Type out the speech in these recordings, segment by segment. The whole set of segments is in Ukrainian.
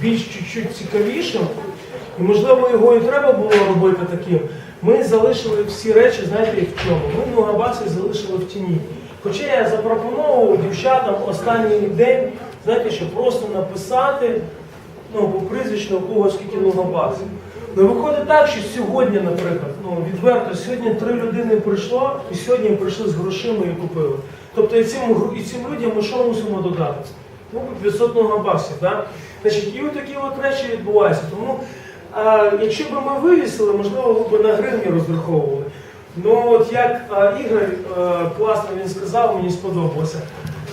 більш чуть-чуть цікавішим, і можливо його і треба було робити таким. Ми залишили всі речі, знаєте, в чому? Ми Нугабаси залишили в тіні. Хоча я запропонував дівчатам останній день, знаєте, що просто написати ну, по прізвищу у кого скільки Нугабасів. Ну виходить так, що сьогодні, наприклад, ну відверто, сьогодні три людини прийшло, і сьогодні прийшли з грошима і купили. Тобто і цим, і цим людям ми що мусимо додати? Ну, 500 да? Значить, і такі от речі відбуваються. Тому, а, якщо б ми вивісили, можливо, б на гривні розраховували. Ну от як а, Ігор а, класно він сказав, мені сподобалося.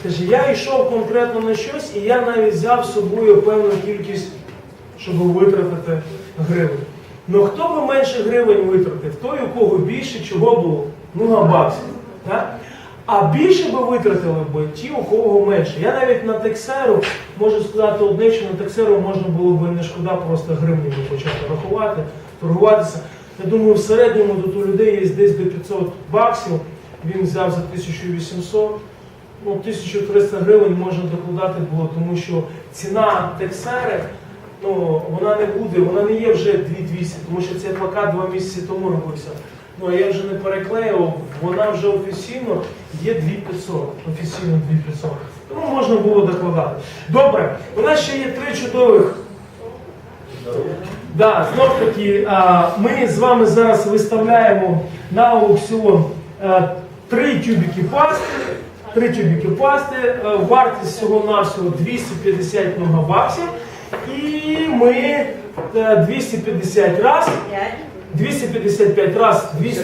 Каже, я йшов конкретно на щось, і я навіть взяв з собою певну кількість, щоб витратити гривень. Ну хто би менше гривень витратив? Той, у кого більше чого було? Ну, габаксів. Так? А більше би витратили б ті, у кого менше. Я навіть на тексеру можу сказати одне, що на тексеру можна було б не шкода просто гривнями почати рахувати, торгуватися. Я думаю, в середньому тут у людей є десь до 500 баксів. Він взяв за 1800. Ну, 1300 гривень можна докладати було, тому що ціна тексери, ну, вона не буде, вона не є вже 2200, тому що цей плакат два місяці тому робився. Ну, а я вже не переклеював, вона вже офіційно є 2500, офіційно 2500. Тому можна було докладати. Добре, у нас ще є три чудових Да, знов таки, ми з вами зараз виставляємо на аукціон а, три тюбики пасти. Три тюбики пасти, а, вартість всього навсього 250 мегабаксів. І ми а, 250 раз, 255 раз, 200,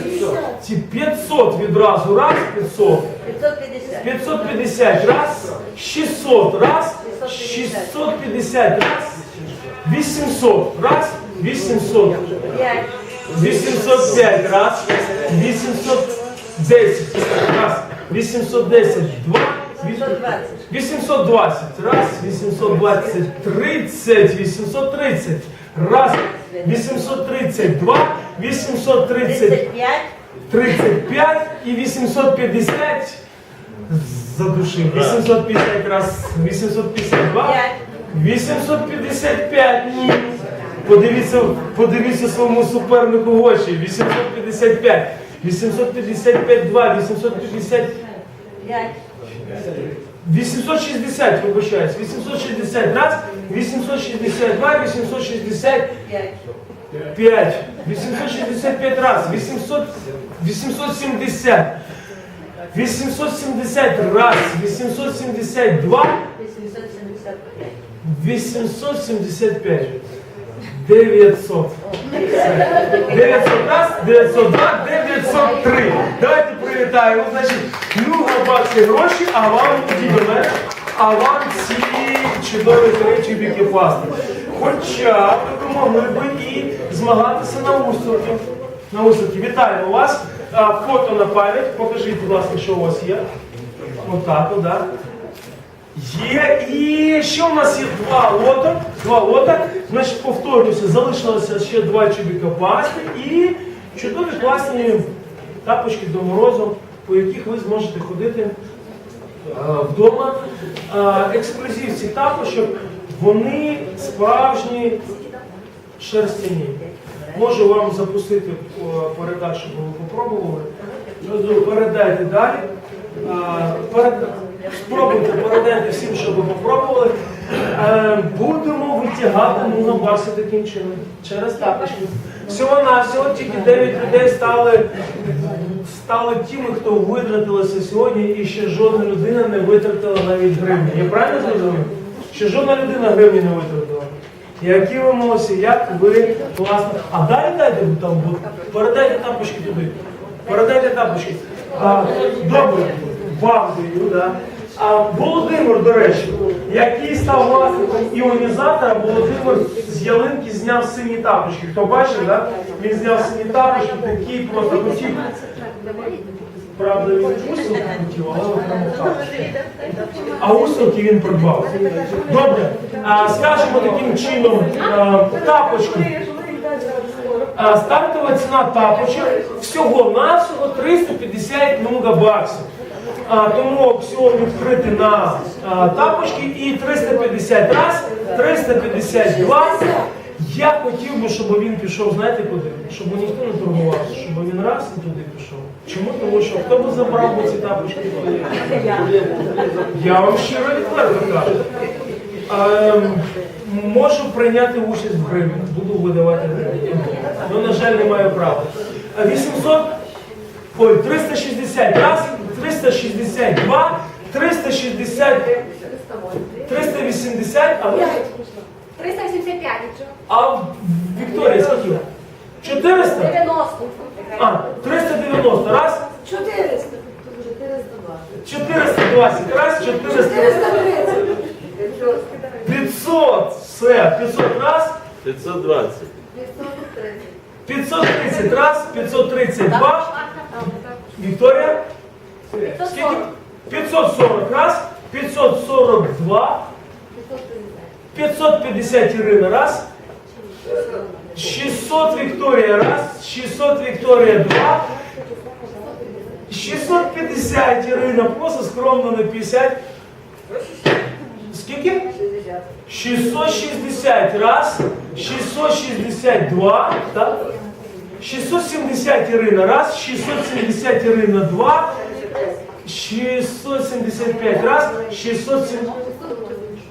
ці 500 відразу раз, 500. 550. 550 раз, 600 раз, 650 раз, 800 раз, 800, 5. 805 раз, 810 раз, 810 два, 120. 820 раз, 820 30, 830 раз, 832, 830 35. 35 і 850 задушив. 850 раз 852. 855 ні. Подивіться, подивіться своєму супернику в очі. 855. 855 2, 850, 860, вибачаюсь. 860 раз, 862, 860 5. 5, 865 раз, 800, 870, 870 раз, 872, 875. 875. 900. 900 раз, 902, 903. Давайте привітаємо. Значить, ну баксів гроші, а вам до а вам ці чудові три тюбіки пластик. Хоча могли би і змагатися на усилки. На усилки. Вітаємо вас. Фото на пам'ять. Покажіть, будь ласка, що у вас є. Отак, от, да. Є і що в нас є два лота. Два лота. Значить, повторюся, залишилося ще два чубіка пасти і чудові класні тапочки до морозу, по яких ви зможете ходити е, вдома. Ексклюзив цих тапочок, вони справжні шерстяні. Можу вам запустити е, передачу, щоб ви попробували. Ну, Передайте далі. Е, Спробуйте, передайте всім, щоб ви попробували. Е, Будемо витягати мунобакси таким чином. Через тапочки. Всього на всього тільки 9 людей стали, стали тими, хто витратилися сьогодні, і ще жодна людина не витратила навіть гривні. Я правильно зрозумів? Ще жодна людина гривні не витратила. Які ви молодці, як ви класно. А далі дайте там, передайте тапочки туди. Передайте тапочки. А, добре, вам даю, да. А Володимир, до речі, який став власником іонізатора, Володимир з ялинки зняв сині тапочки. Хто бачив, да? він зняв сині тапочки, такі просто хотів. Правда, він усилки хотів, але тапочки. А усилки він придбав. Добре, а, скажемо таким чином, тапочки. Стартова ціна тапочок всього-навсього 350 нуга баксів. Тому аукціон відкритий на тапочки і 350 раз 352. Я хотів би, щоб він пішов, знаєте куди? Щоб ніхто не торгувався, щоб він раз і туди пішов. Чому? Тому що хто б забрав би ці тапочки? Я вам щиро відверто кажу. Ем, можу прийняти участь в гривні, буду видавати гривні. Ну, на жаль, не маю права. А 800, ой, 360 раз, 362, 360, 380, а, ви- 385, а Вікторія, скільки? 400? 90. А, 390 раз, 400. 420. 420 раз, 400, 500, все, 500 раз, 520. 530. 530 раз, 532, Вікторія, скільки? 540 раз, 542, 550 Ірина раз, 600 Вікторія раз, 600 Вікторія два, 650 Ірина, просто скромно на 50. Скільки? 660 раз, 662, так? 670 Ірина раз, 670 Ірина два, 675 раз, 670,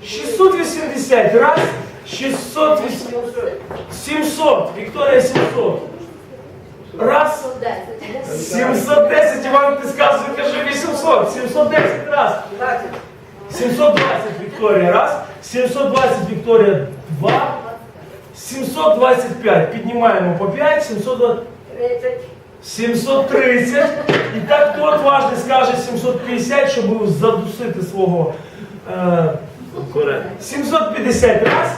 680 раз, 600, 700, Вікторія 700. Раз, 710, Іван підказує, каже 800, 710 раз. 720 Вікторія, раз. 720 Вікторія, два. 725. Піднімаємо по 5, 720. 730. І так хто отважний скаже 750, щоб задусити свого. Е, 750 раз.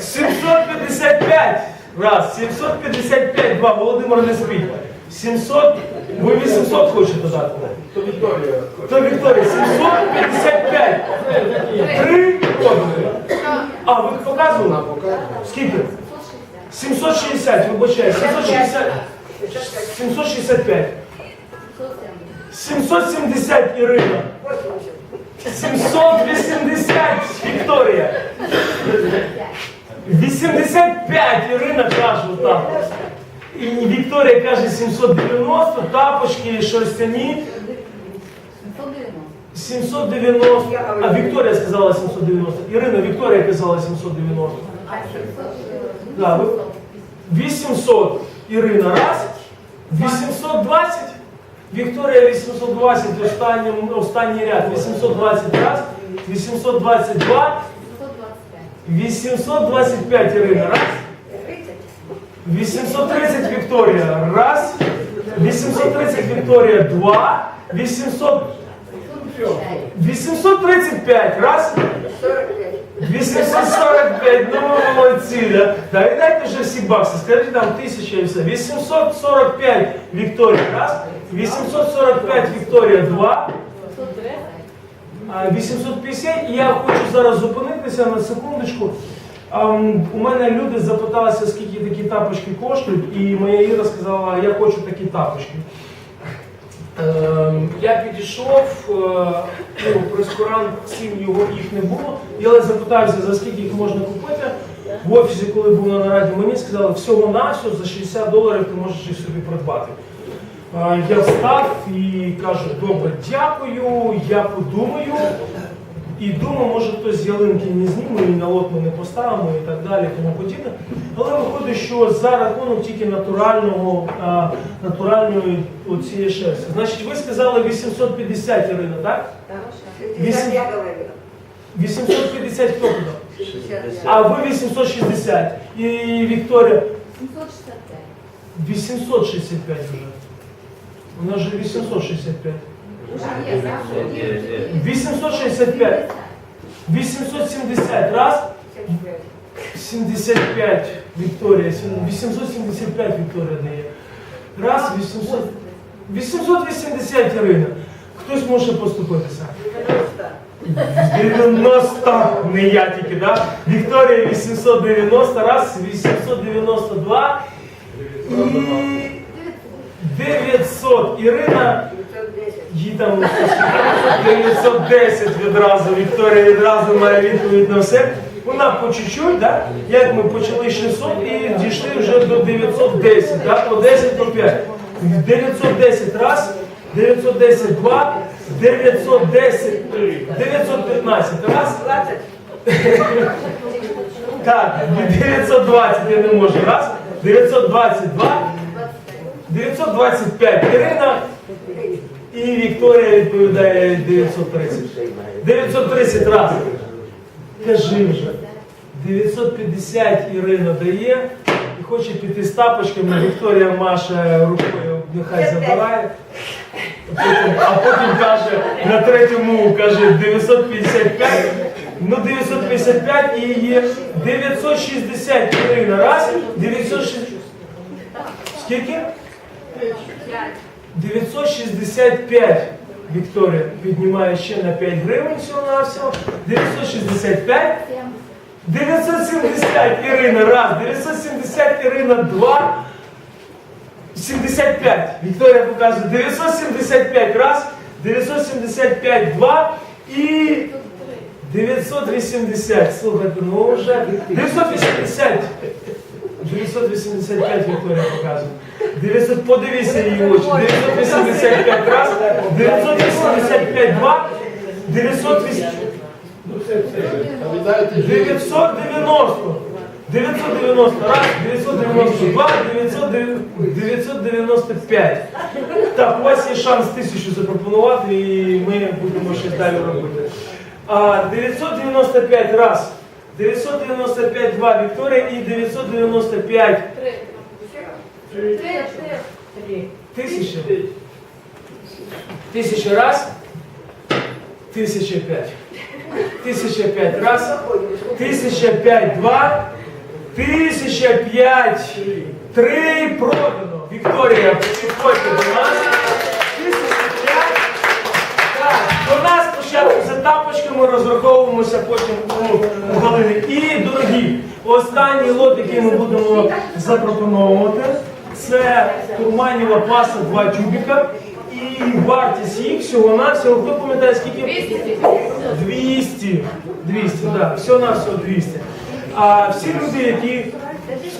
755 раз. 755 два. Володимир не спить. 700. Ви 800 хочете додати? То Вікторія. То Вікторія, 755. Три. А, ви показували? Скільки? 760, вибачаю, 760. 765. 770 Ірина. 780 Вікторія. 85 Ірина каже так. І Вікторія каже 790, тапочки, шерстяні. 790. А Вікторія сказала 790. Ірина, Вікторія казала 790. Да, ви- 800. Ірина раз. 820. Вікторія 820. Останній, останній ряд. 820 раз. 822. 825 Ірина раз. 830 Вікторія раз. 830 Вікторія два. 800 835 раз. 845, ну молодці, да? Да, і дайте вже всі бакси, скажіть там тисяча і все. 845 Вікторія раз. 845 Вікторія два. 850, і я хочу зараз зупинитися на секундочку. У мене люди запиталися, скільки такі тапочки коштують, і моя Іра сказала, я хочу такі тапочки. Ем, Я підійшов, е, ну, в ресторан цін його їх не було. Я запитався, за скільки їх можна купити. В офісі, коли був на нараді, мені сказали, всього на все за 60 доларів ти можеш їх собі придбати. Е, Я встав і кажу, добре, дякую, я подумаю. І думаю, може хтось з ялинки не зніме, і на лот ми не поставимо і так далі, тому подібне. Але виходить, що за рахунок тільки натурального, а, натуральної оцієї шерсті. Значить, ви сказали 850 Ірина, так? Вісім- 850 хто? А ви 860. І Вікторія 865 вже. Вона вже 865. 865. 870 раз. 75 Вікторія. 875 Вікторія дає. Раз, 800. 880 Ірина. Хтось може поступитися. 90, не я тільки, да? Вікторія 890, раз, 892 і 900. Ірина Їй там 910 відразу, Вікторія відразу має відповідь на все. Вона по чуть-чуть, да? як ми почали 600 і дійшли вже до 910, да? по 10 по 5. 910 раз, 910 два, 910, 915 раз. Так, 920 я не можу раз, 922, 925 Ірина і Вікторія відповідає 930. 930 раз. Кажи вже. 950 Ірина дає і хоче піти з тапочками. Вікторія Маша рукою нехай забирає. А потім, а потім каже на третьому каже 955. Ну 955 і є 960 Ірина. Раз, 960. Скільки? 965 Вікторія піднімає ще на 5 гривень всього на всього. 965. 970 Ірина, раз, 970 Ірина, два. 75. Вікторія показує 975 раз, 975 два і 980. Слухайте, ну вже 980. 985 Вікторія показує. 900, подивіться її очі. 985 раз, 985 два, 980. 990. 990 раз, 992, 995. Так, у вас є шанс тисячу запропонувати і ми будемо щось далі робити. А, 995 раз, 995 два Вікторія і 995 Три. Три. тисяча. Тисяча раз, тисяча п'ять. Тисяча п'ять раз, тисяча п'ять два, тисяча п'ять три продано. Вікторія, підходьте до нас. За тапочками розраховуємося потім у, Галини. І, дорогі, останній лот, який ми будемо запропонувати, це турманіва паса 2 тюбіка. І вартість їх всього-навсього, хто пам'ятає, скільки? 200. 200, так. Всього-навсього 200. А всі люди, які,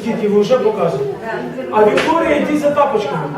скільки ви вже показуєте. А Вікторія йдіть за тапочками.